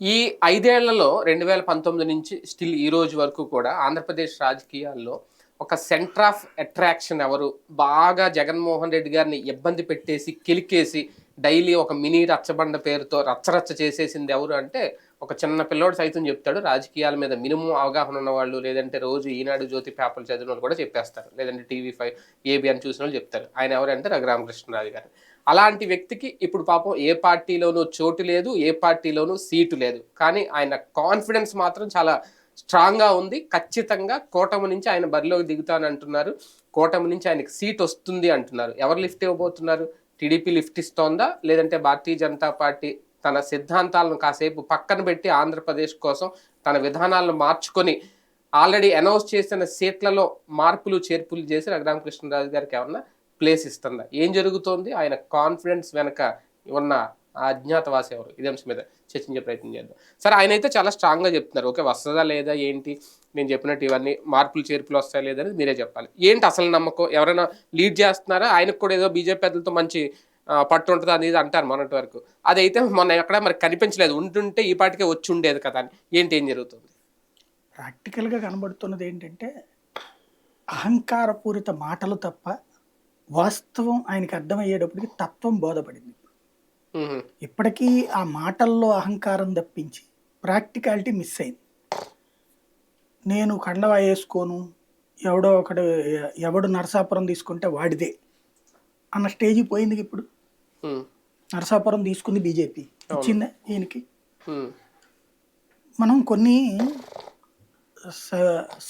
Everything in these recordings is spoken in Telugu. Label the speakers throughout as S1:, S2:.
S1: ఈ ఐదేళ్ళలో రెండు వేల పంతొమ్మిది నుంచి స్టిల్ ఈ రోజు వరకు కూడా ఆంధ్రప్రదేశ్ రాజకీయాల్లో ఒక సెంటర్ ఆఫ్ అట్రాక్షన్ ఎవరు బాగా జగన్మోహన్ రెడ్డి గారిని ఇబ్బంది పెట్టేసి కిలికేసి డైలీ ఒక మినీ రచ్చబండ పేరుతో రచ్చరచ్చ చేసేసింది ఎవరు అంటే ఒక చిన్న పిల్లోడు సైతం చెప్తాడు. రాజకీయాల మీద మినిమం అవగాహన ఉన్న వాళ్ళు లేదంటే రోజు ఈనాడు జ్యోతి పేపర్లు చదివిన వాళ్ళు కూడా చెప్పేస్తారు. లేదంటే టీవీ ఫైవ్ ఏబిఎన్ చూసిన వాళ్ళు చెప్తారు. ఆయన ఎవరంటే రఘురామకృష్ణరాజు గారు. అలాంటి వ్యక్తికి ఇప్పుడు పాపం ఏ పార్టీలోనూ చోటు లేదు ఏ పార్టీలోనూ సీటు లేదు. కానీ ఆయన కాన్ఫిడెన్స్ మాత్రం చాలా స్ట్రాంగ్గా ఉంది. ఖచ్చితంగా కూటమి నుంచి ఆయన బరిలోకి దిగుతానంటున్నారు కూటమి నుంచి ఆయనకి సీట్ వస్తుంది అంటున్నారు. ఎవరు లిఫ్ట్ ఇవ్వబోతున్నారు? టీడీపీ లిఫ్ట్ ఇస్తోందా? లేదంటే భారతీయ జనతా పార్టీ తన సిద్ధాంతాలను కాసేపు పక్కన పెట్టి ఆంధ్రప్రదేశ్ కోసం తన విధానాలను మార్చుకొని ఆల్రెడీ అనౌన్స్ చేసిన సీట్లలో మార్పులు చేర్పులు చేసి రఘురామకృష్ణరాజు గారికి ఏమన్నా ప్లేస్ ఇస్తుందా. ఏం జరుగుతోంది? ఆయన కాన్ఫిడెన్స్ వెనక ఉన్న అజ్ఞాతవాసి ఎవరు? ఇదే అంశం మీద చర్చించే ప్రయత్నం చేద్దాం. సరే ఆయన అయితే చాలా స్ట్రాంగ్గా చెప్తున్నారు. ఓకే వస్తుందా లేదా? ఏంటి? నేను చెప్పినట్టు ఇవన్నీ మార్పులు చేర్పులు వస్తాయా లేదా మీరే చెప్పాలి. ఏంటి అసలు నమ్మకం? ఎవరైనా లీడ్ చేస్తున్నారా? ఆయనకు కూడా ఏదో బీజేపీ పెద్దలతో మంచి పట్టు ఉంటుంది అనేది అంటారు మొన్నటి వరకు. అదైతే మొన్న ఎక్కడ మరి కనిపించలేదు. ఉంటుంటే ఈ పాటికే వచ్చి ఉండేది కదా అని. ఏంటి ఏం జరుగుతుంది?
S2: ప్రాక్టికల్గా కనబడుతున్నది ఏంటంటే అహంకారపూరిత మాటలు తప్ప వాస్తవం ఆయనకి అర్థమయ్యేటప్పటికి తత్వం బోధపడింది. ఇప్పటికీ ఆ మాటల్లో అహంకారం తప్పించి ప్రాక్టికాలిటీ మిస్ అయింది. నేను కండవా వేసుకోను ఎవడో ఒకడు ఎవడు నరసాపురం తీసుకుంటే వాడిదే అన్న స్టేజ్ పోయింది ఇప్పుడు. నరసాపురం తీసుకుంది బీజేపీ. ఇచ్చిందా ఈయనకి? మనం కొన్ని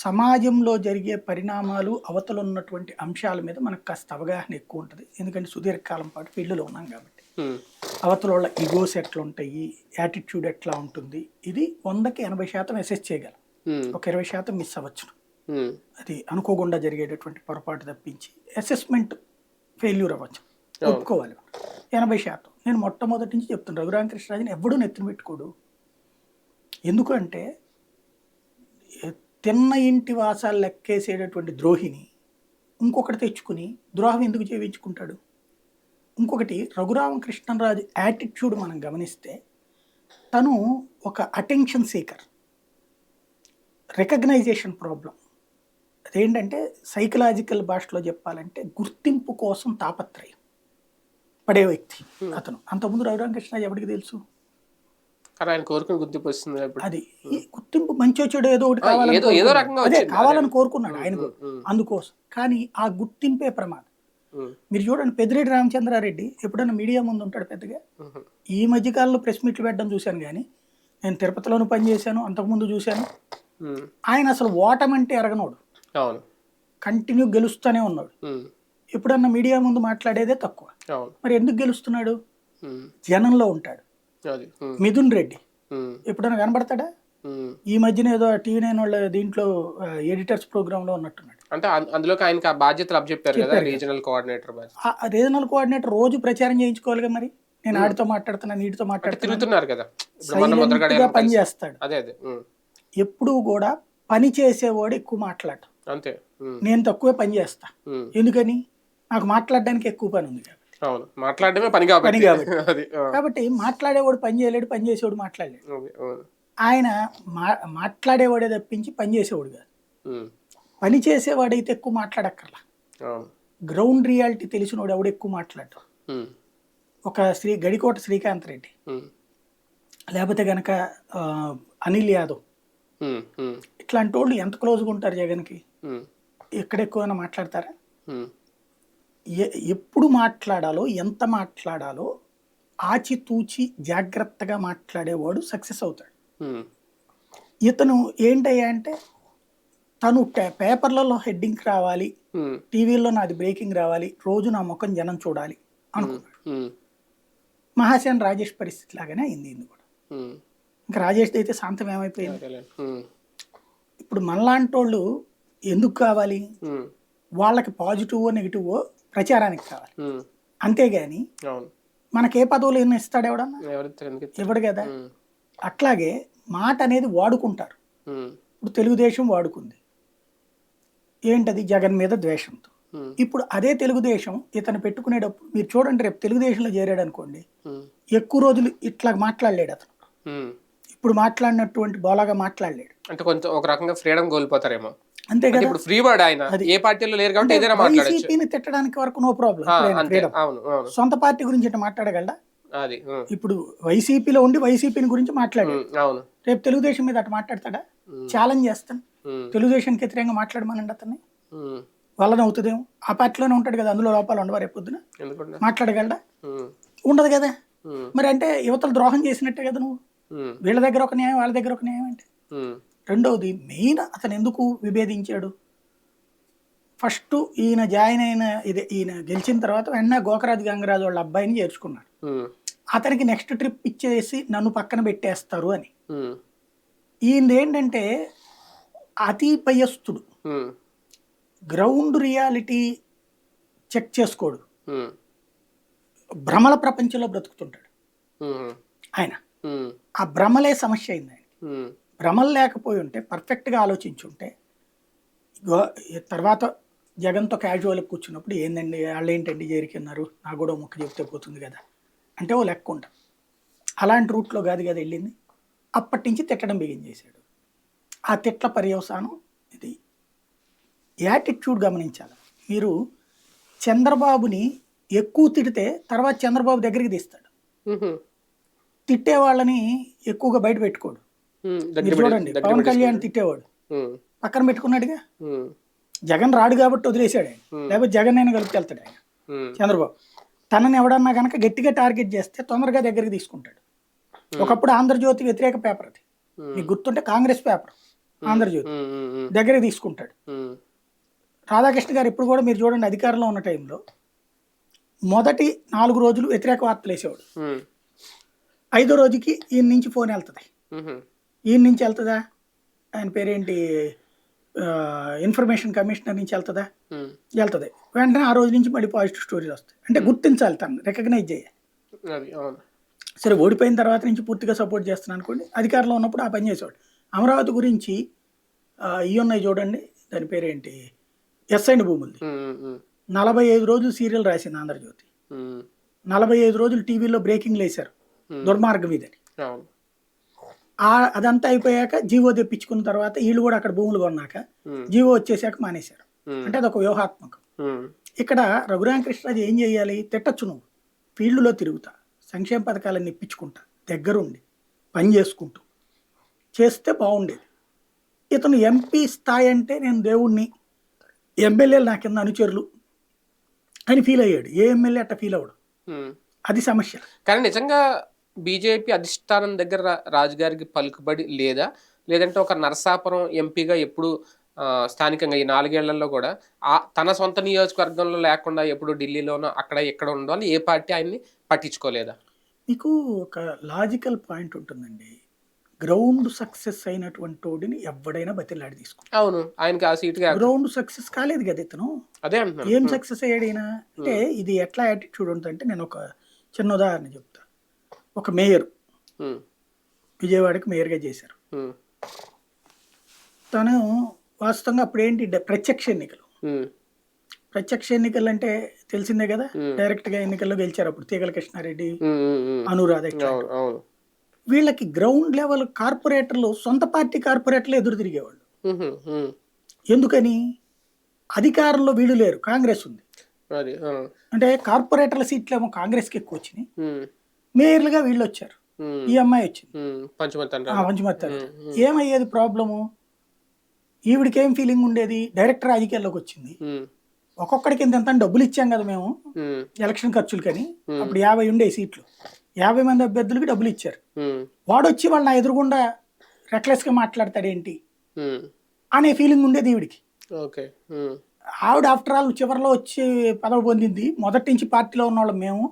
S2: సమాజంలో జరిగే పరిణామాలు అవతల ఉన్నటువంటి అంశాల మీద మనకు కాస్త అవగాహన ఎక్కువ ఉంటుంది. ఎందుకంటే సుదీర్ఘకాలం పాటు ఫీల్డ్లో ఉన్నాం కాబట్టి. అవతల వాళ్ళ ఈగోస్ ఎట్లా ఉంటాయి యాటిట్యూడ్ ఎట్లా ఉంటుంది ఇది వందకి ఎనభై శాతం అసెస్ చేయగలం. ఒక ఇరవై శాతం మిస్ అవ్వచ్చు
S1: ఉమ్,
S2: అది అనుకోకుండా జరిగేటటువంటి పొరపాటు తప్పించి అసెస్మెంట్ ఫెయిల్యూర్ అవ్వచ్చు. ఒప్పుకోవాలి. ఎనభై శాతం. నేను మొట్టమొదటి నుంచి చెప్తున్నాను రఘురామకృష్ణరాజుని ఎవడూ నెత్తిన పెట్టుకోడు. ఎందుకంటే తిన్న ఇంటి వాసాలు లెక్కేసేటటువంటి ద్రోహిని ఇంకొకటి తెచ్చుకుని ద్రోహం ఎందుకు చేయించుకుంటాడు? ఇంకొకటి రఘురామకృష్ణరాజు యాటిట్యూడ్ మనం గమనిస్తే తను ఒక అటెన్షన్ సీకర్ రికగ్నైజేషన్ ప్రాబ్లం అదేంటంటే సైకలాజికల్ భాషలో చెప్పాలంటే గుర్తింపు కోసం తాపత్రయం. పడే వ్యక్తి అతను. అంతకుముందు రఘురామకృష్ణ ఎవరికి తెలుసు?
S1: కానీ ఆయన కోరుకుని గుర్తింపు వస్తుంది
S2: అది ఈ గుర్తింపు మంచి వచ్చాడు ఏదో ఒకటి కావాలని
S1: ఏదో-. రకంగా
S2: అదే. కావాలని. కోరుకున్నాడు ఆయన అందుకోసం. కానీ ఆ గుర్తింపే ప్రమాదం. మీరు చూడండి పెద్దిరెడ్డి రామచంద్రారెడ్డి ఎప్పుడైనా మీడియా ముందు ఉంటాడు పెద్దగా? ఈ మధ్యకాలంలో ప్రెస్ మీట్లు పెట్టడం చూశాను కానీ నేను తిరుపతిలోను పనిచేశాను అంతకుముందు చూశాను. ఆయన అసలు ఓటమంటే ఎరగనోడు. కంటిన్యూ గెలుస్తూనే ఉన్నాడు. ఎప్పుడన్నా మీడియా ముందు మాట్లాడేదే తక్కువ. మరి ఎందుకు గెలుస్తున్నాడు? జనంలో ఉంటాడు. మిథున్ రెడ్డి. ఎప్పుడైనా కనబడతాడా. ఈ మధ్యన ఏదో టీవీ నైన్ వాళ్ళ దీంట్లో ఎడిటర్స్ ప్రోగ్రాంలో ఉన్నట్టున్నాడు.
S1: అంటే అందులోకి ఆయనకి ఆ బాధ్యతలు అప్పచెప్పారు కదా రీజనల్ కోఆర్డినేటర్ బాధ్యత
S2: ఆ రీజనల్ కోఆర్డినేటర్ రోజు ప్రచారం చేయించుకోవాలిగా మరి. నేను ఆడితో మాట్లాడుతున్నా నీటితో మాట్లాడుతున్నా.
S1: తిరుగుతున్నారు కదా.
S2: పని చేస్తాడు
S1: అదే అదే.
S2: ఎప్పుడూ కూడా పని చేసేవాడు ఎక్కువ మాట్లాడు
S1: అంతే.
S2: నేను తక్కువే పని చేస్తా. ఎందుకని? నాకు మాట్లాడడానికి ఎక్కువ పని ఉంది
S1: అవును. మాట్లాడడమే పని కాబట్టి.
S2: పని కాబట్టి. కాబట్టి మాట్లాడేవాడు పని చేయలేడు పని చేసేవాడు మాట్లాడలేడు. ఆయన మా మాట్లాడేవాడే తప్పించి పని చేసేవాడు కాదు. పని చేసేవాడైతే ఎక్కువ మాట్లాడక్కర్లా. గ్రౌండ్ రియాలిటీ తెలిసినోడు ఎవడు ఎక్కువ మాట్లాడు ఒక శ్రీ గడికోట శ్రీకాంత్ రెడ్డి. లేకపోతే గనక అనిల్ యాదవ్. ఇట్లాంటి వాళ్ళు ఎంత క్లోజ్గా ఉంటారు జగన్కి?
S1: ఉమ్,
S2: ఎక్కడ ఎక్కువైనా మాట్లాడతారా ఎప్పుడు మాట్లాడాలో ఎంత మాట్లాడాలో ఆచితూచి జాగ్రత్తగా మాట్లాడేవాడు సక్సెస్ అవుతాడు. ఇతను ఏంటయ్యా అంటే తను పేపర్లలో హెడ్డింగ్ రావాలి టీవీలో నాది బ్రేకింగ్ రావాలి రోజు నా ముఖం జనం చూడాలి అనుకున్నాడు. మహాసేన్ రాజేష్ పరిస్థితి లాగానే అయింది ఇది కూడా. ఇంకా రాజేష్ అయితే శాంతం ఏమైపోయింది? ఇప్పుడు మనలాంటి వాళ్ళు ఎందుకు కావాలి? వాళ్ళకి పాజిటివ్ నెగిటివ్ ప్రచారానికి కావాలి. అంతేగాని మనకి పదవులు ఎన్ని ఇస్తాడు ఎవడన్నా? కదా. అట్లాగే మాట అనేది వాడుకుంటారు. ఇప్పుడు తెలుగుదేశం వాడుకుంది. ఏంటది? జగన్ మీద ద్వేషంతో. ఇప్పుడు అదే తెలుగుదేశం ఇతను పెట్టుకునేటప్పుడు మీరు చూడండి రేపు తెలుగుదేశంలో చేరాడు అనుకోండి. ఎక్కువ రోజులు ఇట్లా మాట్లాడలేడు అతను. ఇప్పుడు మాట్లాడినటువంటి బోలాగా మాట్లాడలేడు.
S1: అంటే కొంచెం ఒక రకంగా ఫ్రీడమ్ కోల్పోతారేమో.
S2: అంతే
S1: అంటే
S2: కదా
S1: ఇప్పుడు ఫ్రీ వర్డ్ ఆయన ఏ పార్టీలో లేరు కాబట్టి ఏదైనా మాట్లాడచ్చు.
S2: వైసీపీని తిట్టడానికి వరకు నో ప్రాబ్లం సొంత పార్టీ గురించి మాట్లాడగలడా?
S1: అది
S2: ఇప్పుడు వైసీపీలో ఉండి వైసీపీని గురించి మాట్లాడాడు
S1: ఉం, అవును.
S2: రేపు తెలుగుదేశం మీద అట్లా మాట్లాడతాడా? ఛాలెంజ్ చేస్తాను. తెలుగుదేశానికి వ్యతిరేకంగా మాట్లాడమనండి అతన్ని. వల్లన అవుతుందేమో. ఆ పార్టీలోనే ఉంటాడు కదా అందులో లోపాలు ఉండవా రేపు పొద్దున? మాట్లాడగలడా? ఉండదు కదా. మరి అంటే యువతలు ద్రోహం చేసినట్టే కదా నువ్వు. వీళ్ళ దగ్గర ఒక న్యాయం వాళ్ళ దగ్గర ఒక న్యాయం అంటే రెండవది మెయిన్ అతను ఎందుకు విభేదించాడు? ఫస్ట్ ఈయన జాయిన్ అయిన ఇది ఈయన గెలిచిన తర్వాత వెన్న గోకరాజు గంగరాజు వాళ్ళ అబ్బాయిని చేర్చుకున్నాడు. అతనికి నెక్స్ట్ ట్రిప్ ఇచ్చేసి నన్ను పక్కన పెట్టేస్తారు అని. ఈయన ఏంటంటే అతి గ్రౌండ్ రియాలిటీ చెక్ చేసుకోడు. భ్రమల ప్రపంచంలో బ్రతుకుతుంటాడు. ఆయన. ఆ భ్రమలే సమస్య అయింది ఆయన భ్రమలు లేకపోయి ఉంటే పర్ఫెక్ట్గా ఆలోచించుంటే తర్వాత జగన్తో క్యాజువల్గా కూర్చున్నప్పుడు ఏందండి వాళ్ళు ఏంటండి చేరికిన్నారు నాకు కూడా ముక్క చెప్తే పోతుంది కదా? అంటే ఓ లెక్క ఉంటాం అలాంటి రూట్లో కాదు కదా వెళ్ళింది. అప్పటి నుంచి తిట్టడం బిగిన్ చేశాడు. ఆ తిట్ల పర్యవసానం ఇది. యాటిట్యూడ్ గమనించాలి. మీరు చంద్రబాబుని ఎక్కువ తిడితే తర్వాత చంద్రబాబు దగ్గరికి తీస్తాడు. తిట్టే వాళ్ళని ఎక్కువగా బయట పెట్టుకోడు. మీరు చూడండి పవన్ కళ్యాణ్ తిట్టేవాడు. పక్కన పెట్టుకున్నాడుగా? జగన్ రాడు కాబట్టి వదిలేశాడు ఆయన. లేకపోతే జగన్ అయినా కలుపుకెళ్తాడు ఆయన. చంద్రబాబు. తనని ఎవడన్నా కనుక గట్టిగా టార్గెట్ చేస్తే తొందరగా దగ్గరికి తీసుకుంటాడు. ఒకప్పుడు ఆంధ్రజ్యోతి వ్యతిరేక పేపర్ అది. మీకు గుర్తుంటే కాంగ్రెస్ పేపర్. ఆంధ్రజ్యోతి. దగ్గరికి తీసుకుంటాడు. రాధాకృష్ణ గారు ఇప్పుడు కూడా మీరు చూడండి అధికారంలో ఉన్న టైంలో మొదటి నాలుగు రోజులు వ్యతిరేక వార్తలు వేసేవాడు. ఐదో రోజుకి ఈయన నుంచి ఫోన్ వెళ్తుంది. ఈయన నుంచి వెళ్తుందా? ఆయన పేరేంటి? ఇన్ఫర్మేషన్ కమిషనర్ నుంచి వెళ్తుందా. వెళ్తుంది. వెంటనే ఆ రోజు నుంచి మళ్ళీ పాజిటివ్ స్టోరీస్ వస్తాయి. అంటే గుర్తించాలి తను రికగ్నైజ్ చేయాలి. సరే ఓడిపోయిన తర్వాత నుంచి పూర్తిగా సపోర్ట్ చేస్తున్నాను అనుకోండి అధికారంలో ఉన్నప్పుడు ఆ పని చేసేవాడు. అమరావతి గురించి ఇవి ఉన్నాయి చూడండి దాని పేరేంటి? ఎస్ఐండ్ భూములది
S1: ఉం, ఉం, ఉం,
S2: నలభై ఐదు రోజులు సీరియల్ రాసింది ఆంధ్రజ్యోతి. నలభై ఐదు రోజులు టీవీలో బ్రేకింగ్ లేశారు.
S1: Hmm.
S2: దుర్మార్గం ఇదని. అదంతా అయిపోయాక జీవో తెప్పించుకున్న తర్వాత వీళ్ళు కూడా అక్కడ భూములు కొన్నాక జీవో వచ్చేసాక మానేశారు. అంటే అదొక వ్యూహాత్మకం. ఇక్కడ రఘురామకృష్ణరాజు ఏం చేయాలి? తిట్టచ్చు నువ్వు. ఫీల్డ్లో తిరుగుతా. సంక్షేమ పథకాలన్నీ ఇప్పించుకుంటా దగ్గరుండి. పని చేసుకుంటూ. చేస్తే బాగుండేది. ఇతను ఎంపీ స్థాయి అంటే నేను దేవుణ్ణి. ఎమ్మెల్యేలు నా కింద అనుచరులు అని ఫీల్ అయ్యాడు. ఏ ఎమ్మెల్యే అట్ట ఫీల్ అవ్వడు.
S1: ఉం.
S2: అది సమస్య.
S1: కానీ నిజంగా బీజేపీ అధిష్టానం దగ్గర రాజుగారికి పలుకుబడి లేదా? లేదంటే ఒక నరసాపురం ఎంపీగా ఎప్పుడు స్థానికంగా ఈ నాలుగేళ్ళలో కూడా ఆ తన సొంత నియోజకవర్గంలో లేకుండా ఎప్పుడు ఢిల్లీలోనో అక్కడ ఎక్కడ ఉండాలి ఏ పార్టీ ఆయన్ని పట్టించుకోలేదా?
S2: మీకు ఒక లాజికల్ పాయింట్ ఉంటుందండి. గ్రౌండ్ సక్సెస్ అయినటువంటి వాడిని ఎవడైనా బతిలాడి తీసుకుంటాడు
S1: అవును ఆయనకి ఆ సీటుగా
S2: గ్రౌండ్ సక్సెస్ కాలేదు కదా ఇతను.
S1: అదే
S2: ఏం సక్సెస్ అయ్యాడు అంటే ఇది ఎట్లా యాటిట్యూడ్ ఉంటుందంటే నేను ఒక చిన్న ఉదాహరణ చెప్తా. ఒక మేయర్. విజయవాడకి మేయర్గా చేశారు. తను వాస్తవంగా అప్పుడు ఏంటి ప్రత్యక్ష ఎన్నికలు. ప్రత్యక్ష ఎన్నికలు అంటే తెలిసిందే కదా. డైరెక్ట్గా ఎన్నికల్లో గెలిచారు అప్పుడు తీగల కృష్ణారెడ్డి. అనురాధ వీళ్ళకి గ్రౌండ్ లెవెల్ కార్పొరేటర్లు సొంత పార్టీ కార్పొరేటర్లు ఎదురు తిరిగేవాళ్ళు. ఎందుకని? అధికారంలో వీళ్ళు లేరు కాంగ్రెస్ ఉంది. అంటే కార్పొరేటర్ల సీట్లు ఏమో కాంగ్రెస్కి ఎక్కువ వచ్చినాయి. మేయర్లుగా వీళ్ళు వచ్చారు ఈ అమ్మాయి వచ్చింది.
S1: ఉం. పంచమతి
S2: ఆ,
S1: అంటారు
S2: మంచిమత్తారు
S1: ఉం, ఉం,
S2: ఏమయ్యేది ప్రాబ్లము? ఈవిడికి ఏం ఫీలింగ్ ఉండేది? డైరెక్ట్ రాజకీయాల్లోకి వచ్చింది. ఒక్కొక్కడికి ఇంత ఎంత డబ్బులు ఇచ్చాం కదా మేము. ఎలక్షన్ ఖర్చులకని. అప్పుడు యాభై ఉండే సీట్లు. యాభై మంది అభ్యర్థులకి డబ్బులు ఇచ్చారు వాడు వచ్చి వాళ్ళ నా ఎదురుగుండా రెక్లెస్గా మాట్లాడతాడేంటి?
S1: ఉం.
S2: అనే ఫీలింగ్ ఉండేది ఈవిడికి.
S1: ఓకే.
S2: ఆవిడ ఆఫ్టర్ ఆల్ చివరిలో వచ్చి పదవి పొందింది. మొదటి నుంచి పార్టీలో ఉన్న వాళ్ళం మేము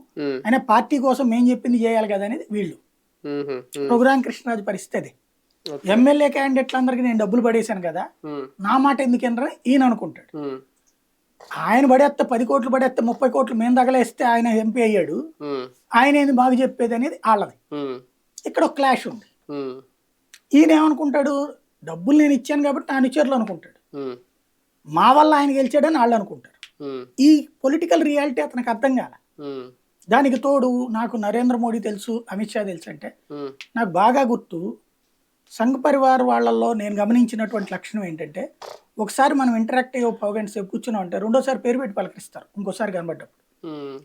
S2: అయినా పార్టీ కోసం మేము చెప్పింది చేయాలి కదా అనేది వీళ్ళు. రఘురామ కృష్ణరాజు పరిస్థితి అది. ఎమ్మెల్యే క్యాండిడేట్లందరికీ నేను డబ్బులు పడేశాను కదా. నా మాట ఎందుకనరా? ఈయన అనుకుంటాడు. ఆయన పడేస్తే పది కోట్లు పడేస్తే ముప్పై కోట్లు మేము తగలేస్తే ఆయన ఎంపీ అయ్యాడు. ఆయన ఏంది బాగా చెప్పేది అనేది వాళ్ళది. ఇక్కడ ఒక క్లాష్ ఉంది. ఈయన ఏమనుకుంటాడు డబ్బులు నేను ఇచ్చాను కాబట్టి నా అనుచరులు అనుకుంటాడు. మా వల్ల ఆయన గెలిచాడని వాళ్ళు అనుకుంటారు. ఈ పొలిటికల్ రియాలిటీ అతనికి అర్థం కాల. దానికి తోడు నాకు నరేంద్ర మోడీ తెలుసు అమిత్ షా తెలుసు అంటే నాకు బాగా గుర్తు సంఘ పరివార్ వాళ్ళల్లో నేను గమనించినటువంటి లక్షణం ఏంటంటే ఒకసారి మనం ఇంటరాక్ట్ అయ్యి ఒక గంట సేపు కూర్చున్నాం అంటే రెండోసారి పేరు పెట్టి పలకరిస్తారు ఇంకోసారి కనబడ్డప్పుడు.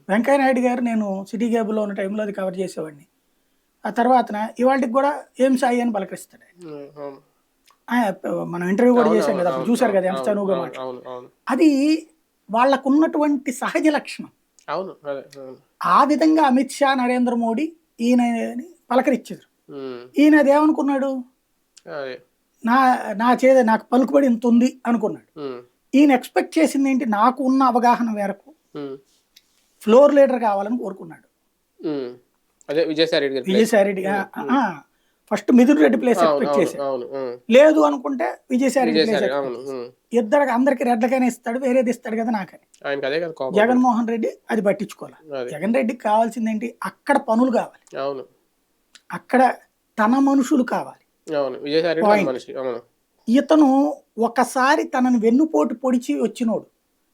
S2: వెంకయ్య నాయుడు గారు నేను సిటీ గ్యాబ్లో ఉన్న టైంలో అది కవర్ చేసేవాడిని. ఆ తర్వాత ఇవాళకి కూడా ఏం సాయి అని పలకరిస్తాడు ఆయన.
S1: ఉమ్, అవును.
S2: ఆ, మనం ఇంటర్వ్యూ కూడా చేశాం కదా అప్పుడు చూశారు కదా ఎంత చనువుగా అది వాళ్ళకు ఉన్నటువంటి సహజ లక్షణం.
S1: అవును.
S2: ఆ విధంగా అమిత్ షా నరేంద్ర మోడీ ఈయన పలకరించారు ఈయన అదేమనుకున్నాడు
S1: అదే.
S2: నా నా చేద నాకు పలుకుబడి ఇంత ఉంది అనుకున్నాడు. ఈయన ఎక్స్పెక్ట్ చేసింది ఏంటి? నాకు ఉన్న అవగాహన మేరకు ఫ్లోర్ లీడర్ కావాలని కోరుకున్నాడు.
S1: అదే Vijayasai Reddy.
S2: Vijayasai Reddy first Mithun Reddy place expect చేశాడు
S1: ఉమ్.
S2: లేదు అనుకుంటే విజయసాయి ప్లేస్. ఇద్దరికి అందరికి రెడ్లకైనా ఇస్తాడు వేరేది ఇస్తాడు కదా నాకని. జగన్మోహన్ రెడ్డి అది పట్టించుకోవాలి. జగన్ రెడ్డికి కావాల్సింది ఏంటి అక్కడ పనులు కావాలి. అక్కడ తన మనుషులు కావాలి. ఇతను ఒకసారి తనని వెన్నుపోటు పొడిచి వచ్చినోడు.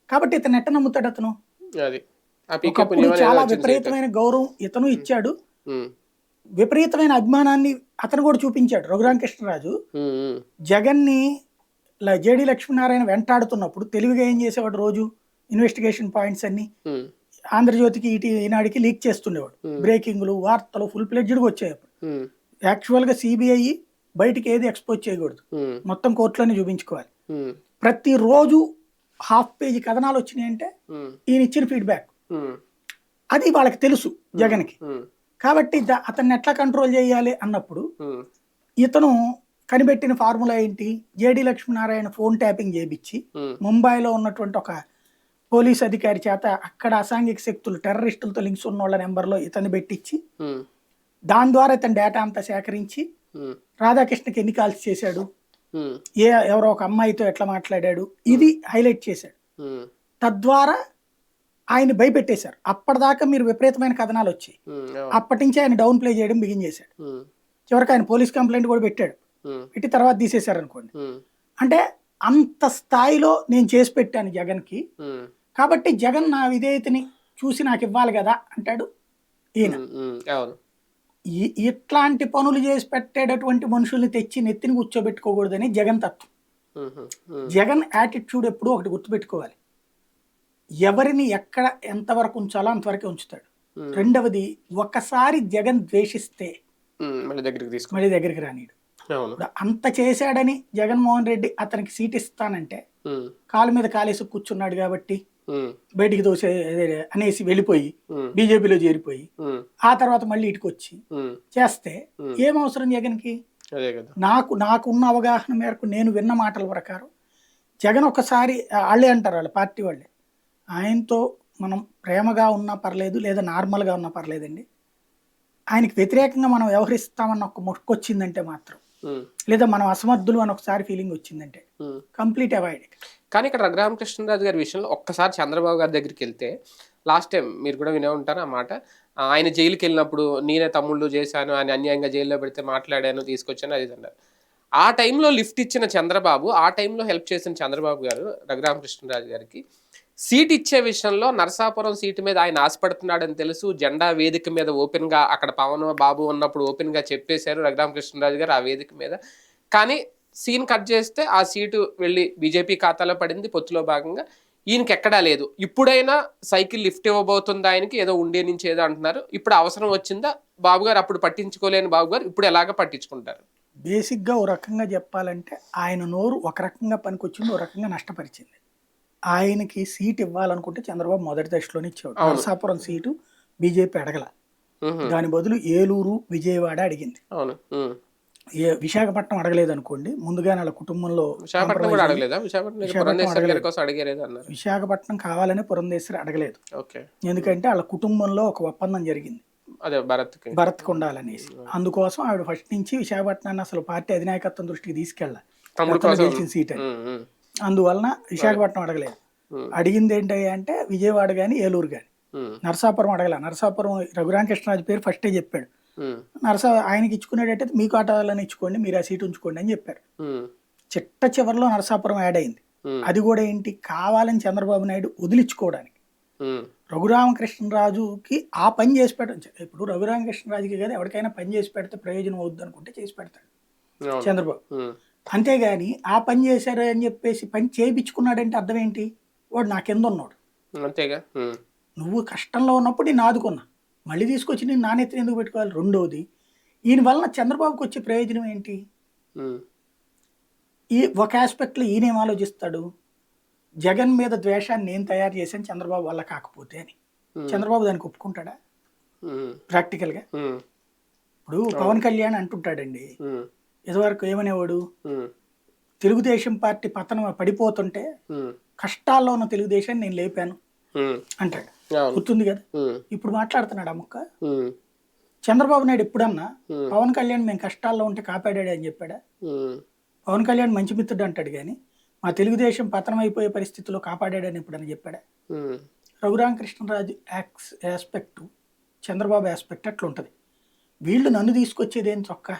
S2: కాబట్టి ఇతను ఎట్ట నమ్ముతాడు అతను? చాలా విపరీతమైన గౌరవం ఇతను ఇచ్చాడు. విపరీతమైన అభిమానాన్ని అతను కూడా చూపించాడు రఘురామకృష్ణరాజు. జగన్ని జేడి లక్ష్మీనారాయణ వెంటాడుతున్నప్పుడు తెలివిగా ఏం చేసేవాడు రోజు? ఇన్వెస్టిగేషన్ పాయింట్స్ అన్ని ఆంధ్రజ్యోతికి ఇటు ఈనాడికి లీక్ చేస్తుండేవాడు. బ్రేకింగ్లు వార్తలు ఫుల్ ప్లెడ్జ్డ్గా
S1: ఉమ్,
S2: యాక్చువల్గా సిబిఐ బయటికి ఏది ఎక్స్పోజ్ చేయకూడదు. మొత్తం కోర్టులోనే చూపించుకోవాలి.
S1: ఉమ్,
S2: ప్రతిరోజు హాఫ్ పేజీ కథనాలు వచ్చినాయి అంటే ఈయన ఇచ్చిన ఫీడ్బ్యాక్ అది వాళ్ళకి తెలుసు జగన్కి. కాబట్టి అతన్ని ఎట్లా కంట్రోల్ చేయాలి అన్నప్పుడు ఇతను కనిపెట్టిన ఫార్ములా ఏంటి? జేడి లక్ష్మీనారాయణ ఫోన్ ట్యాపింగ్ చేయించి ముంబైలో ఉన్నటువంటి ఒక పోలీస్ అధికారి చేత అక్కడ అసాంఘిక శక్తులు టెర్రరిస్టులతో లింక్స్ ఉన్న వాళ్ళ నెంబర్లో ఇతన్ని పెట్టించి దాని ద్వారా ఇతని డేటా అంతా సేకరించి రాధాకృష్ణకి ఎన్ని కాల్స్ చేశాడు? ఏ ఎవరో ఒక అమ్మాయితో ఎట్లా మాట్లాడాడు? ఇది హైలైట్ చేశాడు. తద్వారా ఆయన భయపెట్టేశారు. అప్పటిదాకా మీరు విపరీతమైన కథనాలు వచ్చాయి. అప్పటి నుంచి ఆయన డౌన్ ప్లే చేయడం బిగిన్ చేశాడు. చివరికి ఆయన పోలీస్ కంప్లైంట్ కూడా పెట్టాడు. పెట్టి తర్వాత తీసేశారు అనుకోండి అంటే అంత స్థాయిలో నేను చేసి పెట్టాను జగన్కి. కాబట్టి జగన్ నా విధేయతని చూసి నాకు ఇవ్వాలి కదా అంటాడు ఈయన. ఇట్లాంటి పనులు చేసి పెట్టేటటువంటి మనుషుల్ని తెచ్చి నెత్తిని కూర్చోబెట్టుకోకూడదని జగన్ తత్వం. జగన్ యాటిట్యూడ్ ఎప్పుడూ ఒకటి గుర్తుపెట్టుకోవాలి. ఎవరిని ఎక్కడ ఎంతవరకు ఉంచాలో అంతవరకే ఉంచుతాడు. రెండవది ఒకసారి జగన్ ద్వేషిస్తే
S1: మళ్ళీ దగ్గరికి తీసుకో
S2: మళ్ళీ దగ్గరికి రానీడు అంత చేశాడని జగన్మోహన్ రెడ్డి అతనికి సీట్ ఇస్తానంటే కాలు మీద కాలేసి కూర్చున్నాడు కాబట్టి బయటికి దోసే అనేసి వెళ్ళిపోయి బీజేపీలో చేరిపోయి ఆ తర్వాత మళ్ళీ ఇటుకు వచ్చి
S1: ఉమ్,
S2: చేస్తే. ఏం అవసరం జగన్కి? నాకు నాకున్న అవగాహన మేరకు నేను విన్న మాటల ప్రకారం జగన్ ఒకసారి వాళ్ళే అంటారు వాళ్ళ పార్టీ వాళ్ళే ఆయనతో మనం ప్రేమగా ఉన్నా పర్లేదు లేదా నార్మల్గా ఉన్నా పర్లేదండి. ఆయనకి వ్యతిరేకంగా మనం వ్యవహరిస్తామన్న ఒక మొక్కు వచ్చిందంటే మాత్రం లేదా మనం అసమర్థులు అని ఒకసారి ఫీలింగ్ వచ్చిందంటే. కంప్లీట్ అవాయిడ్
S1: కానీ ఇక్కడ రఘురామకృష్ణరాజు గారి విషయంలో ఒక్కసారి చంద్రబాబు గారి దగ్గరికి వెళ్తే లాస్ట్ టైం మీరు కూడా వినే ఉంటారు ఆ మాట ఆయన జైలుకి వెళ్ళినప్పుడు నేనే తమ్ముళ్ళు చేశాను ఆయన అన్యాయంగా జైల్లో పెడితే మాట్లాడాను తీసుకొచ్చాను అది అన్నారు. ఆ టైంలో లిఫ్ట్ ఇచ్చిన చంద్రబాబు ఆ టైంలో హెల్ప్ చేసిన చంద్రబాబు గారు రఘురామకృష్ణరాజు గారికి సీట్ ఇచ్చే విషయంలో నరసాపురం సీటు మీద ఆయన ఆశపడుతున్నాడని తెలుసు. జెండా వేదిక మీద ఓపెన్గా అక్కడ పవన్ బాబు ఉన్నప్పుడు ఓపెన్గా చెప్పేశారు రఘురామకృష్ణరాజు గారు ఆ వేదిక మీద. కానీ సీన్ కట్ చేస్తే ఆ సీటు వెళ్ళి బీజేపీ ఖాతాలో పడింది పొత్తులో భాగంగా. ఈయనకి ఎక్కడా లేదు. ఇప్పుడైనా సైకిల్ లిఫ్ట్ ఇవ్వబోతుంది ఆయనకి ఏదో ఉండే నుంచి ఏదో అంటున్నారు. ఇప్పుడు అవసరం వచ్చిందా? బాబు గారు అప్పుడు పట్టించుకోలేని బాబు గారు ఇప్పుడు ఎలాగ పట్టించుకుంటారు?
S2: బేసిక్గా ఓ రకంగా చెప్పాలంటే ఆయన నోరు ఒక రకంగా పనికొచ్చింది ఓ రకంగా నష్టపరిచింది. ఆయనకి సీట్ ఇవ్వాలనుకుంటే చంద్రబాబు మొదటి దశలోనే ఇచ్చాడు
S1: అవును.
S2: నరసాపురం సీటు బీజేపీ అడగల. దాని బదులు ఏలూరు విజయవాడ అడిగింది. ఏ విశాఖపట్నం అడగలేదు అనుకోండి ముందుగానే వాళ్ళ కుటుంబంలో
S1: విశాఖపట్నం
S2: కావాలని పురంధేశ్వరి అడగలేదు. ఎందుకంటే వాళ్ళ కుటుంబంలో ఒక ఒప్పందం జరిగింది.
S1: అదే
S2: భరత్ ఉండాలనేసి. అందుకోసం ఆవిడ ఫస్ట్ నుంచి విశాఖపట్నాన్ని అసలు పార్టీ అధినాయకత్వం దృష్టికి తీసుకెళ్ళాలి గెలిచిన సీట్ అని అందువలన విశాఖపట్నం అడగలేదు. అడిగింది ఏంటయ్యా అంటే విజయవాడ కానీ ఏలూరు కానీ నరసాపురం అడగల. నరసాపురం రఘురామకృష్ణరాజు పేరు ఫస్టే చెప్పాడు. నరసా ఆయనకి ఇచ్చుకునేటట్టయితే మీకు ఆటోలని ఇచ్చుకోండి మీరు ఆ సీట్ ఉంచుకోండి అని చెప్పారు చిట్ట చివరిలో నరసాపురం యాడ్ అయింది. అది కూడా ఏంటి? కావాలని చంద్రబాబు నాయుడు వదిలించుకోవడానికి. రఘురామకృష్ణరాజుకి ఆ పని చేసి పెట్ట ఇప్పుడు రఘురామకృష్ణరాజుకి కదా ఎవరికైనా పని చేసి పెడితే ప్రయోజనం అవుద్ది అనుకుంటే చేసి పెడతాడు. చంద్రబాబు. అంతేగాని ఆ పని చేశారు అని చెప్పేసి పని చేయించుకున్నాడంటే అర్థం ఏంటి? వాడు నా కింద ఉన్నాడు.
S1: అంతేగా?
S2: నువ్వు కష్టంలో ఉన్నప్పుడు నేను ఆదుకున్నా. మళ్ళీ తీసుకొచ్చి నేను నాణ్యతను ఎందుకు పెట్టుకోవాలి? రెండోది ఈయన వలన చంద్రబాబుకి వచ్చే ప్రయోజనం ఏంటి? ఈ ఒక ఆస్పెక్ట్లో ఈయనేం ఆలోచిస్తాడు? జగన్ మీద ద్వేషాన్ని నేను తయారు చేశాను చంద్రబాబు వల్ల కాకపోతే అని. చంద్రబాబు దానికి ఒప్పుకుంటాడా? ప్రాక్టికల్గా ఇప్పుడు పవన్ కళ్యాణ్ అంటుంటాడండి. ఇదివరకు ఏమనేవాడు? తెలుగుదేశం పార్టీ పతనం పడిపోతుంటే కష్టాల్లో ఉన్న తెలుగుదేశాన్ని నేను లేపాను అంటాడు. గుర్తుంది కదా? ఇప్పుడు మాట్లాడుతున్నాడు ఆ ముక్క చంద్రబాబు నాయుడు ఎప్పుడన్నా పవన్ కళ్యాణ్ మేము కష్టాల్లో ఉంటే కాపాడాడు అని చెప్పాడా? పవన్ కళ్యాణ్ మంచి మిత్రుడు అంటాడు కానీ మా తెలుగుదేశం పతనం అయిపోయే పరిస్థితుల్లో కాపాడాడని ఎప్పుడని చెప్పాడా? రఘురామకృష్ణరాజు యాక్స్ ఆస్పెక్ట్ చంద్రబాబు ఆస్పెక్ట్ అట్లా ఉంటుంది వీళ్ళు నన్ను తీసుకొచ్చేది ఏం చొక్క.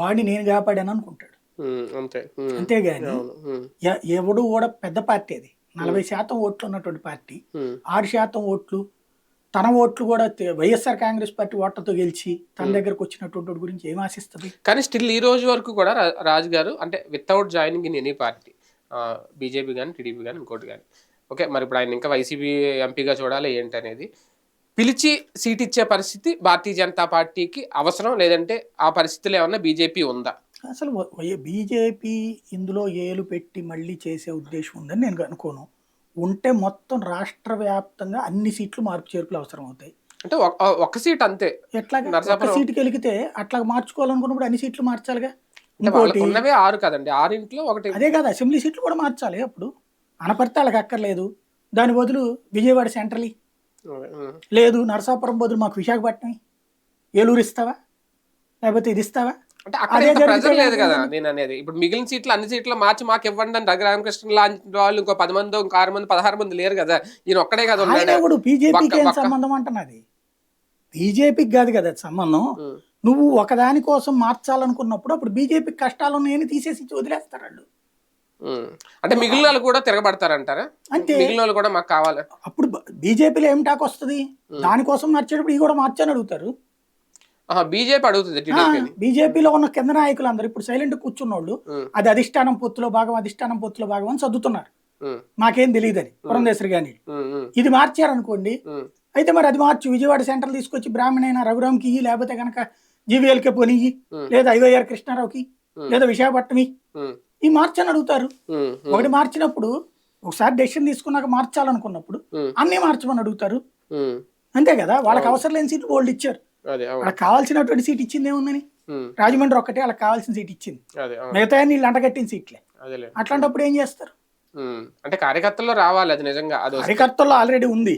S2: వాడిని నేను కాపాడాను అనుకుంటాడు.
S1: అంతే.
S2: అంతేగాని ఎవడు కూడా పెద్ద పార్టీ అది. నలభై శాతం ఓట్లు ఉన్నటువంటి పార్టీ. ఆరు శాతం ఓట్లు. తన ఓట్లు కూడా వైఎస్ఆర్ కాంగ్రెస్ పార్టీ ఓట్లతో గెలిచి తన దగ్గరకు వచ్చినటువంటి గురించి ఏం ఆశిస్తుంది?
S1: కానీ స్టిల్ ఈ రోజు వరకు కూడా రాజు గారు అంటే without joining in any party BJP కానీ టీడీపీ కానీ ఇంకోటి కానీ ఓకే మరి ఇప్పుడు ఆయన ఇంకా వైసీపీ ఎంపీగా చూడాలి ఏంటి అనేది పిలిచి సీట్ ఇచ్చే పరిస్థితి భారతీయ జనతా పార్టీకి అవసరం లేదంటే ఆ పరిస్థితిలో ఏమన్నా బీజేపీ ఉందా?
S2: అసలు బీజేపీ ఇందులో ఏలు పెట్టి మళ్ళీ చేసే ఉద్దేశం ఉందని నేను అనుకోను. ఉంటే మొత్తం రాష్ట్ర వ్యాప్తంగా అన్ని సీట్లు మార్పు చేర్పులు అవసరం అవుతాయి.
S1: అంటే ఒక- సీట్ అంతే.
S2: ఒక
S1: నరసాపురం-
S2: సీటుకి వెలిగితే అట్లా మార్చుకోవాలనుకున్నప్పుడు అన్ని సీట్లు మార్చాలిగా? ఇంకోటి
S1: ఉన్నవే ఆరు కదండి. ఆరింట్లో ఒకటి
S2: అదే కాదు అసెంబ్లీ సీట్లు కూడా మార్చాలి అప్పుడు. అనపర్తి వాళ్ళకి అక్కర్లేదు. దాని బదులు విజయవాడ సెంట్రలీ. లేదు నరసాపురం బదులు మాకు విశాఖపట్నం ఏలూరు ఇస్తావా? లేకపోతే ఇది ఇస్తావా?
S1: అంటే అక్కడ ప్రెజర్ లేదు కదా? నేను అనేది. ఇప్పుడు మిగిలిన సీట్లు అన్ని సీట్లు మార్చి మాకు ఇవ్వండి అని రఘురామకృష్ణ లాంటి వాళ్ళు ఇంకో పది మంది ఇంకో ఆరు మంది పదహారు మంది లేరు కదా. ఈయన ఒక్కడే కదా ఉన్నాడు.
S2: బీజేపీకి ఏం సంబంధం అంటున్నది బీజేపీకి కాదు కదా సంబంధం. నువ్వు ఒకదాని కోసం మార్చాలనుకున్నప్పుడు అప్పుడు బీజేపీకి కష్టాలు ఉన్నాయని తీసేసి వదిలేస్తారు వాళ్ళు.
S1: అంటే మిగిలిన వాళ్ళు కూడా తిరగబడతారంటారా?
S2: అంతే.
S1: మిగిలిన వాళ్ళు కూడా మాకు కావాలి.
S2: అప్పుడు బీజేపీలో ఏం టాక్ వస్తుంది? దానికోసం మార్చేటప్పుడు ఈ కూడా మార్చని అడుగుతారు.
S1: బీజేపీ అడుగుతుంది
S2: బీజేపీలో ఉన్న కింద నాయకులు అందరూ ఇప్పుడు సైలెంట్ కూర్చున్నోళ్ళు అది అధిష్టానం పొత్తులో భాగం అధిష్టానం పొత్తులో భాగం అని చదువుతున్నారు. మాకేం తెలియదని పురంధేశ్వరి గాని ఇది మార్చారనుకోండి అయితే మరి అది మార్చు విజయవాడ సెంట్రల్ తీసుకొచ్చి బ్రాహ్మణైన రఘురామ్కి ఇయ్యి లేకపోతే కనుక జీవీఎల్కే
S1: ఉమ్.
S2: లేదా ఐవైఆర్ కృష్ణారావుకి. లేదా విశాఖపట్నం ఈ మార్చని అడుగుతారు.
S1: ఉమ్, ఉమ్,
S2: ఒకటి మార్చినప్పుడు ఒకసారి డెసిషన్ తీసుకున్నాక మార్చాలనుకున్నప్పుడు అన్నీ మార్చమని అడుగుతారు. అంతే కదా? వాళ్ళకి అవసరం లేని సీట్లు వాళ్ళు ఇచ్చారు. వాళ్ళకి కావాల్సినటువంటి సీట్ ఇచ్చింది ఏముందని? రాజమండ్రి ఒక్కటే వాళ్ళకి కావాల్సిన సీట్ ఇచ్చింది. మిగతా నీళ్ళు అంటగట్టిన సీట్లే. అట్లాంటప్పుడు ఏం చేస్తారు?
S1: అంటే కార్యకర్తల్లో రావాలి అది నిజంగా.
S2: కార్యకర్తల్లో ఆల్రెడీ ఉంది.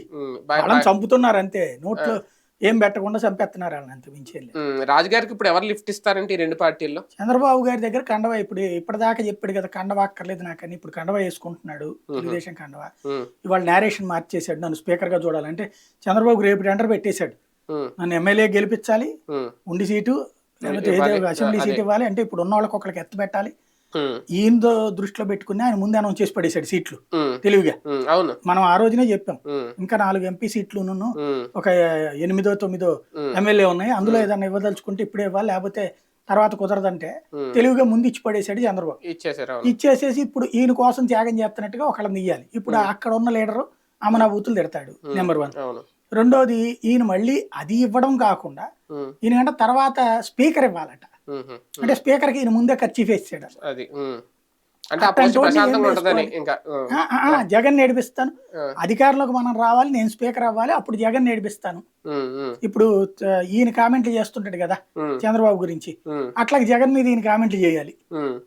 S2: వాళ్ళని చంపుతున్నారు అంతే. నోట్లో ఏం పెట్టకుండా చంపేస్తున్నారు వాళ్ళని
S1: ఉమ్, రాజుగారికి ఇప్పుడు ఎవరు లిఫ్ట్ ఇస్తారంటే ఈ రెండు పార్టీల్లో?
S2: చంద్రబాబు గారి దగ్గర కండవ ఇప్పుడు ఇప్పటిదాకా చెప్పాడు కదా కండవ అక్కర్లేదు నాకని ఇప్పుడు కండవ వేసుకుంటున్నాడు తెలుగుదేశం కండవ. ఇవాళ నేరేషన్ మార్చేశాడు నన్ను స్పీకర్గా చూడాలంటే చంద్రబాబు రేపు టెండర్ పెట్టేశాడు. నన్ను ఎమ్మెల్యే గెలిపించాలి ఉండి సీటు లేకపోతే అసెంబ్లీ. సీట్ ఇవ్వాలి అంటే ఇప్పుడు ఉన్న వాళ్ళకి ఒకరికి ఎత్త పెట్టాలి. ఈయన దృష్టిలో పెట్టుకుని ఆయన ముందే అనౌన్స్ చేసి పడేశాడు సీట్లు. తెలివిగా.
S1: అవును.
S2: మనం ఆ రోజునే చెప్పాం. ఇంకా నాలుగు ఎంపీ సీట్లును
S1: ఉమ్,
S2: ఒక ఎనిమిదో తొమ్మిదో ఎమ్మెల్యే ఉన్నాయి. అందులో ఏదైనా ఇవ్వదలుచుకుంటే ఇప్పుడే ఇవ్వాలి. లేకపోతే తర్వాత కుదరదంటే. తెలివిగా ముందు ఇచ్చి పడేశాడు చంద్రబాబు.
S1: ఇచ్చేసారు
S2: ఇచ్చేసేసి ఇప్పుడు ఈయన కోసం త్యాగం చేస్తున్నట్టుగా ఒకళ్ళని ఇయ్యాలి. ఇప్పుడు అక్కడ ఉన్న లీడరు అమనాభూతులు తిడతాడు నెంబర్ వన్. రెండోది ఈయన మళ్ళీ అది ఇవ్వడం కాకుండా ఈయనకంటే తర్వాత స్పీకర్ ఇవ్వాలట. అంటే స్పీకర్కి ఈయన ముందే ఖర్చు వేసాడు
S1: అది
S2: జగన్ నేర్పిస్తాను.
S1: ఆ.
S2: అధికారంలోకి మనం రావాలి నేను స్పీకర్ అవ్వాలి అప్పుడు జగన్ నేర్పిస్తాను. ఇప్పుడు ఈయన కామెంట్లు చేస్తుంటాడు కదా చంద్రబాబు గురించి. అట్లా జగన్ మీద ఈయన కామెంట్లు చేయాలి.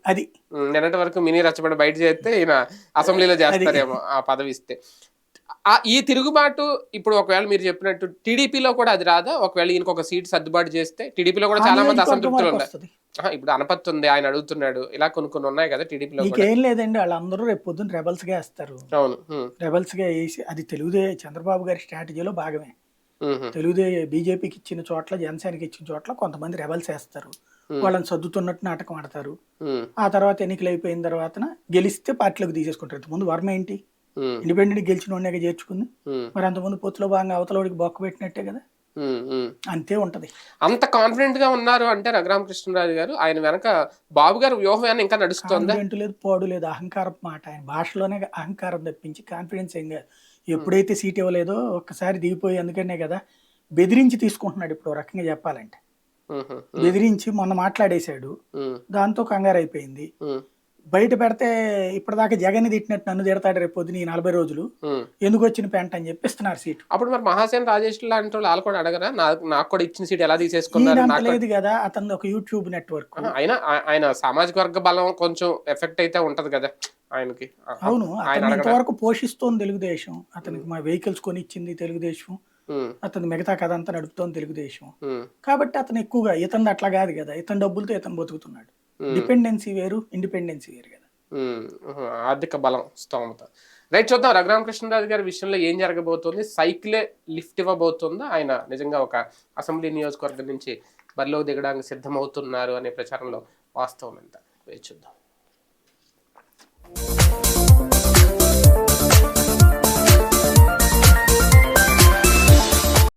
S2: అది.
S1: నిన్నటి వరకు మినీ రచ్చబడి బయట చేస్తే ఈయన అసెంబ్లీలో చేస్తారేమో ఆ పదవి ఇస్తే. ఈ తిరుగుబాటు ఇప్పుడు ఒకవేళ మీరు చెప్పినట్టు టీడీపీలో కూడా అది రాదా? ఒకవేళ ఈయనకు ఒక సీట్ సర్దుబాటు చేస్తే టీడీపీలో కూడా చాలా మంది అసంతృప్తులు ఉన్నాయి. ఇప్పుడు అనపత్తి ఉంది ఆయన అడుగుతున్నాడు. ఇలా కొన్ని కొన్ని ఉన్నాయి కదా టీడీపీలో
S2: నీకేం లేదండి వాళ్ళందరూ రేపు పొద్దున్న రెబల్స్గా వేస్తారు.
S1: అవును
S2: రెబల్స్గా వేసి అది తెలుగుదే చంద్రబాబు గారి స్ట్రాటజీలో భాగమే. తెలుగుదే బీజేపీకి ఇచ్చిన చోట్ల జనసేనకి ఇచ్చిన చోట్ల కొంతమంది రెబల్స్ వేస్తారు. వాళ్ళని సర్దుతున్నట్టు నాటకం ఆడతారు. ఆ తర్వాత ఎన్నికలు అయిపోయిన తర్వాత గెలిస్తే పార్టీలోకి తీసేసుకుంటారు. ముందు వర్మ ఏంటి? ఇండిపెండెంట్ గెలిచిన వాడినే చేర్చుకుంది. మరి అంతకుముందు పొత్తులో భాగంగా అవతలవాడికి బొక్క పెట్టినట్టే కదా. అంతే ఉంటది.
S1: అంత కాన్ఫిడెంట్గా ఉన్నారు అంటే రఘురామకృష్ణరాజు గారు ఆయన వెనక బాబు గారు వ్యూహం ఇంకా నడుస్తుందా?
S2: లేదు పోడు లేదు అహంకారం మాట. ఆయన భాషలోనే అహంకారం తప్పించి కాన్ఫిడెన్స్ ఏం కాదు. ఎప్పుడైతే సీట్ ఇవ్వలేదో ఒక్కసారి దిగిపోయి అందుకనే కదా బెదిరించి తీసుకుంటున్నాడు ఇప్పుడు రకంగా చెప్పాలంటే. బెదిరించి మొన్న మాట్లాడేశాడు. దాంతో కంగారు అయిపోయింది బయట పెడితే ఇప్పటిదాకా జగన్ తిట్టినట్టు నన్ను తిడతాడు రేపు పొద్దున ఈ నలభై రోజులు. ఎందుకు వచ్చిన పెంట అని చెప్పి ఇస్తున్నారు సీటు.
S1: అప్పుడు మరి మహాసేన్ రాజేష్ లాంటి వాళ్ళు వాళ్ళు కూడా అడగరా? నాకు నాకు కూడా ఇచ్చిన సీట్ ఎలా తీసేసుకున్నారు?
S2: లేదు కదా అతను ఒక యూట్యూబ్ నెట్వర్క్.
S1: ఆహా, అయినా ఆ- ఆయన సామాజిక వర్గ బలం కొంచెం ఎఫెక్ట్ అయితే ఉంటది కదా ఆయనకి.
S2: అవును
S1: ఆయన
S2: ఇంతవరకు పోషిస్తోంది తెలుగుదేశం. అతనికి మా వెహికల్స్ కొని ఇచ్చింది తెలుగుదేశం అతను మిగతా కథ అంతా నడుపుతోంది తెలుగుదేశం. కాబట్టి అతను ఎక్కువగా ఇతను అట్లా కాదు కదా ఇతని డబ్బులతో ఇతను బతుకుతున్నాడు. డిపెండెన్సీ వేరు ఇండిపెండెన్సీ వేరు కదా.
S1: ఉమ్, ఉహు, ఆర్థిక బలం స్తోమత. రైట్ చూద్దాం. రఘురామకృష్ణరాజు గారి విషయంలో ఏం జరగబోతోంది? సైకిలే లిఫ్ట్ ఇవ్వబోతుందా? ఆయన నిజంగా ఒక అసెంబ్లీ నియోజకవర్గం నుంచి బరిలో దిగడానికి సిద్ధమవుతున్నారు అనే ప్రచారంలో వాస్తవం ఎంత? వేచి చూద్దాం.